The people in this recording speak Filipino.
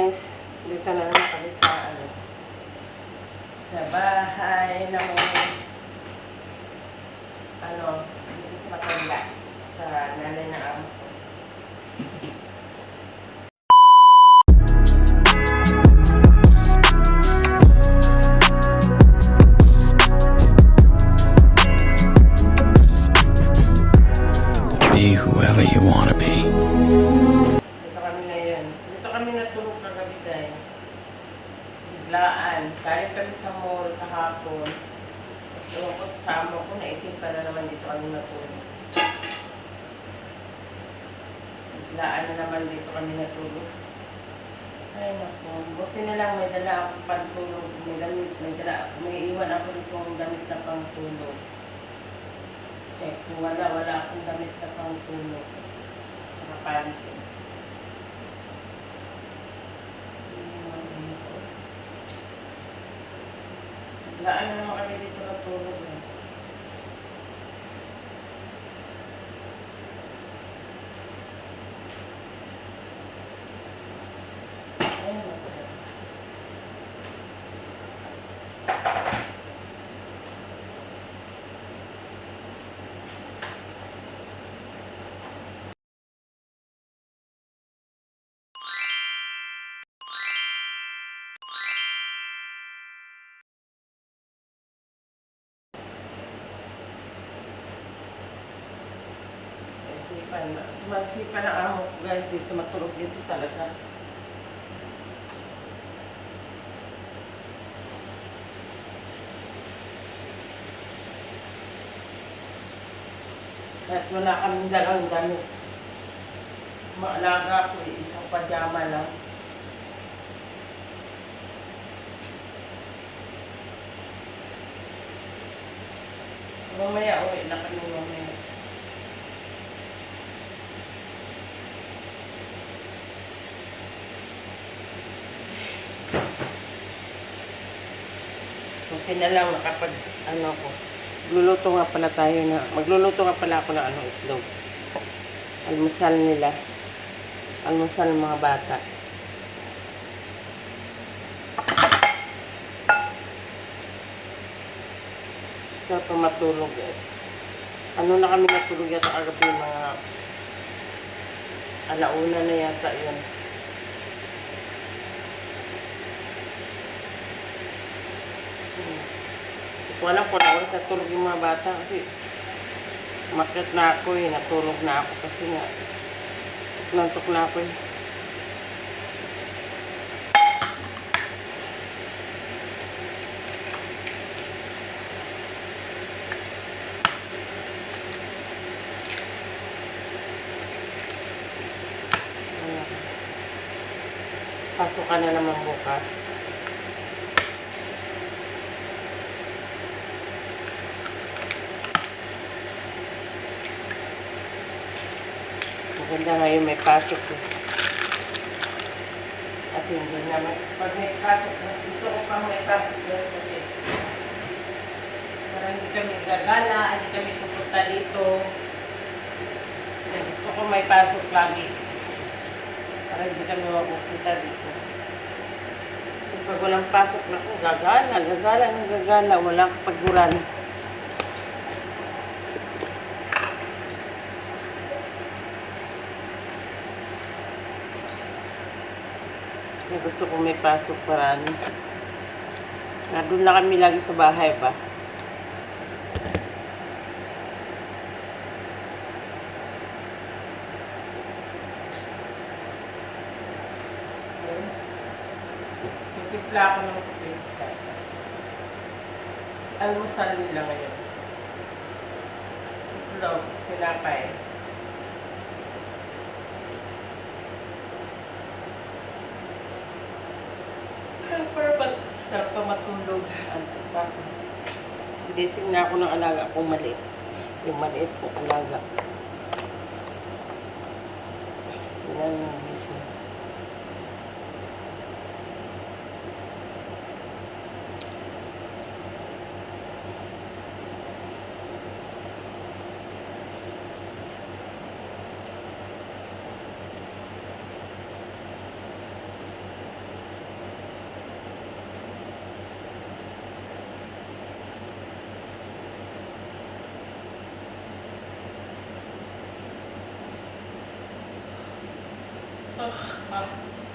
guys. Dito na naman kami sa ano sa bahay ng ano dito sa Matanda sa nanay na amo ko. Be whoever you want to be. Biglaan. Galing kami sa mall kahapon. Ewan ko sa amo ko, naisipan na naman dito kami natulog. Biglaan na naman dito kami natulog. Ay naku, buti na lang may dala akong pantulog. May damit, may dala, may iwan ako dito ang damit na pantulog. Eh, kung wala, wala akong damit na pantulog. Tsaka panty. Laan na naman kami dito natulog guys. Masipan. Masipan ang amo ko guys dito matulog dito talaga. Kahit wala kaming dalang damit. Maalaga ako isang pajama lang. Mamaya uwi na kami mamaya. Buti na lang nakapag, ano ko, luluto nga pala tayo na, magluluto nga pala ako ng ano, itlog. Almusal nila. Almusal ng mga bata. Sarap pa matulog guys. Ano na kami natulog yata kagabi mga alauna na yata yun. Hmm. Hindi ko alam kung oras natulog yung mga bata kasi makit na ako eh, natulog na ako kasi nga nantok na ako eh. Pasok ka na naman bukas. Maganda ngayon may pasok eh. Kasi hindi naman, pag may pasok, mas gusto ko pa may pasok guys kasi para hindi kami gagala, hindi kami pupunta dito. Gusto ko may pasok lagi. Para hindi kami mapupunta dito. Kasi pag walang pasok na ko, gagala, gagala, gagala, walang pagguran. Kaya gusto ko may pasok para ano. Nandun na kami lagi sa bahay ba? Nagtimpla ako ng kape. Almusal nila ngayon. Itlog, tinapay. Ay, para pag sarap pa matulog. Antok pa. Gising na ako ng alaga kong maliit. Yung maliit kong alaga. Yan ang gising. oh, wow.